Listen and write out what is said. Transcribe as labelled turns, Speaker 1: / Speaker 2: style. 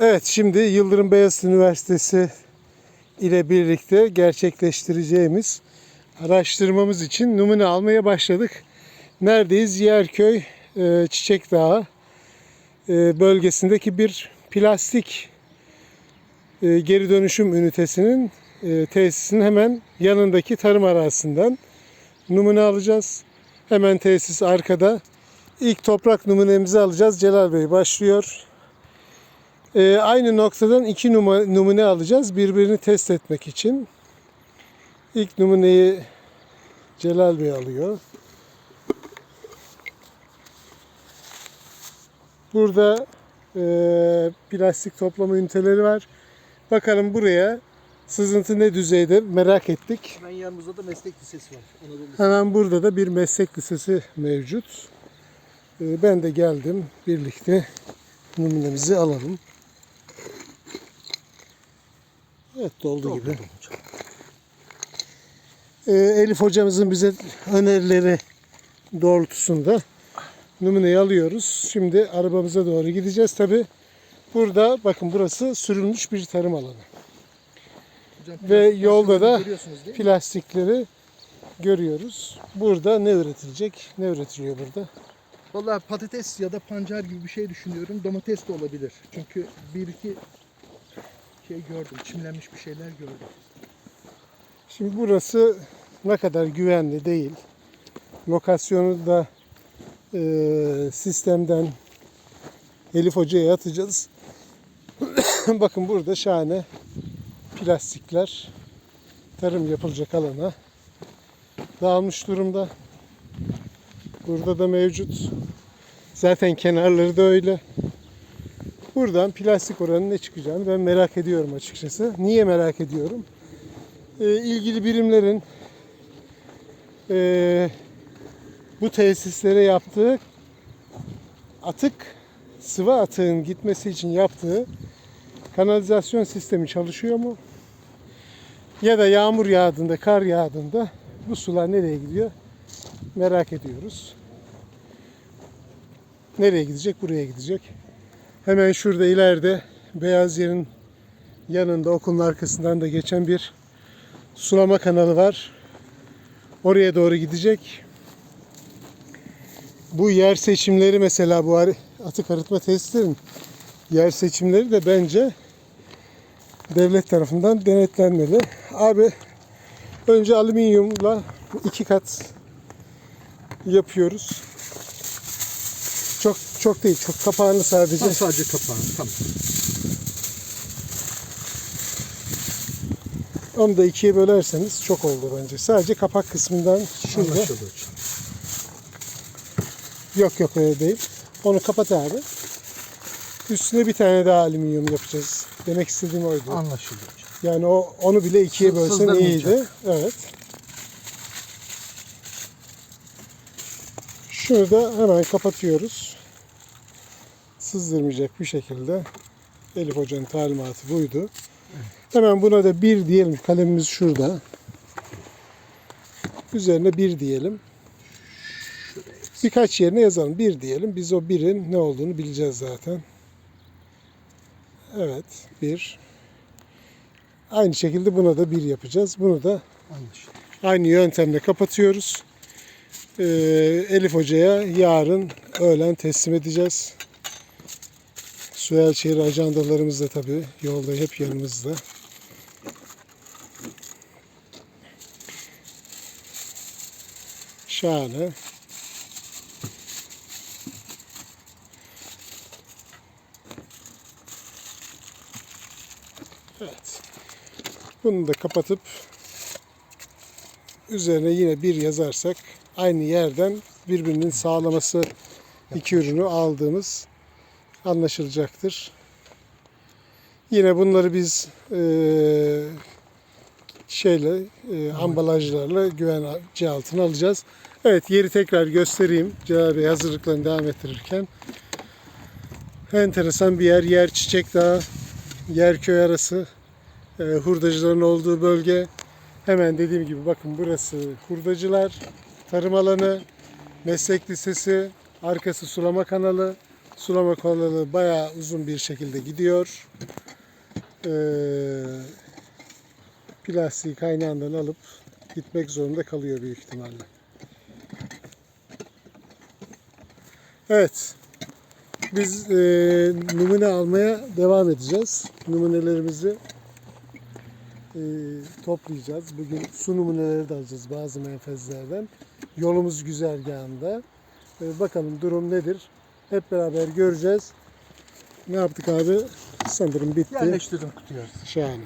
Speaker 1: Evet şimdi Yıldırım Beyazıt Üniversitesi ile birlikte gerçekleştireceğimiz araştırmamız için numune almaya başladık. Neredeyiz? Yerköy e, Çiçek Dağı e, bölgesindeki bir plastik e, geri dönüşüm ünitesinin tesisinin hemen yanındaki tarım arazisinden numune alacağız. Hemen tesis arkada. İlk toprak numunemizi alacağız. Celal Bey başlıyor. Ee, aynı noktadan iki numune alacağız birbirini test etmek için. İlk numuneyi Celal Bey alıyor. Burada e, plastik toplama üniteleri var. Bakalım buraya sızıntı ne düzeyde merak ettik.
Speaker 2: Hemen yanımızda da meslek lisesi var. Anadolu
Speaker 1: Hemen burada da bir meslek lisesi mevcut. Ee, Ben de geldim. Birlikte numunemizi alalım. Evet doldu gibi. Ee, Elif hocamızın bize önerileri doğrultusunda numuneyi alıyoruz. Şimdi arabamıza doğru gideceğiz. Tabi burada bakın burası sürülmüş bir tarım alanı.
Speaker 2: Hocam,
Speaker 1: Ve yolda da plastikleri görüyoruz. Burada ne üretilecek? Ne üretiliyor burada?
Speaker 2: Vallahi patates ya da pancar gibi bir şey düşünüyorum. Domates de olabilir. Çünkü bir iki şey gördüm. Çimlenmiş bir şeyler gördüm.
Speaker 1: Şimdi burası ne kadar güvenli değil. Lokasyonu da e, sistemden Elif Hoca'ya atacağız. Bakın burada şahane plastikler tarım yapılacak alana dağılmış durumda. Burada da mevcut. Zaten kenarları da öyle. Buradan plastik oranı ne çıkacağını ben merak ediyorum açıkçası. Niye merak ediyorum? e, ilgili birimlerin e, bu tesislere yaptığı atık sıvı atığın gitmesi için yaptığı kanalizasyon sistemi çalışıyor mu? Ya da yağmur yağdığında, kar yağdığında bu sular nereye gidiyor? Merak ediyoruz. Nereye gidecek? Buraya gidecek. Hemen şurada ileride beyaz yerin yanında okulun arkasından da geçen bir sulama kanalı var. Oraya doğru gidecek. Bu yer seçimleri mesela bu atık arıtma tesislerin yer seçimleri de bence devlet tarafından denetlenmeli. Abi önce alüminyumla iki kat yapıyoruz. Çok çok değil, çok kapağını sadece.
Speaker 2: Ha, sadece kapağını. Tamam.
Speaker 1: Onu da ikiye bölerseniz çok oldu bence. Sadece kapak kısmından şurada.
Speaker 2: Anlaşıldı.
Speaker 1: Yok yok öyle değil. Onu kapat abi. Üstüne bir tane daha alüminyum yapacağız. Demek istediğim oydu.
Speaker 2: Anlaşıldı hocam.
Speaker 1: Yani o onu bile ikiye bölsen iyiydi. Evet. Şunu da hemen kapatıyoruz. Sızdırmayacak bir şekilde. Elif Hoca'nın talimatı buydu. Hemen buna da bir diyelim. Kalemimiz şurada. Üzerine bir diyelim. Birkaç yerine yazalım. Bir diyelim. Biz o birin ne olduğunu bileceğiz zaten. Evet. Bir. Aynı şekilde buna da bir yapacağız. Bunu da
Speaker 2: Anlaşıldı.
Speaker 1: aynı yöntemle kapatıyoruz. Ee, Elif Hoca'ya yarın öğlen teslim edeceğiz. Süelçehir ajandalarımız da tabii yolda hep yanımızda. Şahane. Evet. Bunu da kapatıp üzerine yine bir yazarsak aynı yerden birbirinin sağlaması iki ürünü aldığımız anlaşılacaktır. Yine bunları biz eee, şeyle eee, ambalajlarla güvence altına alacağız. Evet yeri tekrar göstereyim. Celal Bey hazırlıklarını devam ettirirken. Enteresan bir yer. Yer Çiçek Dağı, Yerköy arası. eee, hurdacıların olduğu bölge. Hemen dediğim gibi bakın burası hurdacılar, tarım alanı, meslek lisesi, arkası sulama kanalı, Sulama kanalı bayağı uzun bir şekilde gidiyor. Ee, plastiği kaynağından alıp gitmek zorunda kalıyor büyük ihtimalle. Evet. Biz e, numune almaya devam edeceğiz. Numunelerimizi e, toplayacağız. Bugün su numuneleri de alacağız bazı menfezlerden. Yolumuz güzergahında. E, bakalım durum nedir? Hep beraber göreceğiz. Ne yaptık abi? Sanırım bitti.
Speaker 2: Yerleştirdim kutuya.
Speaker 1: Şahane.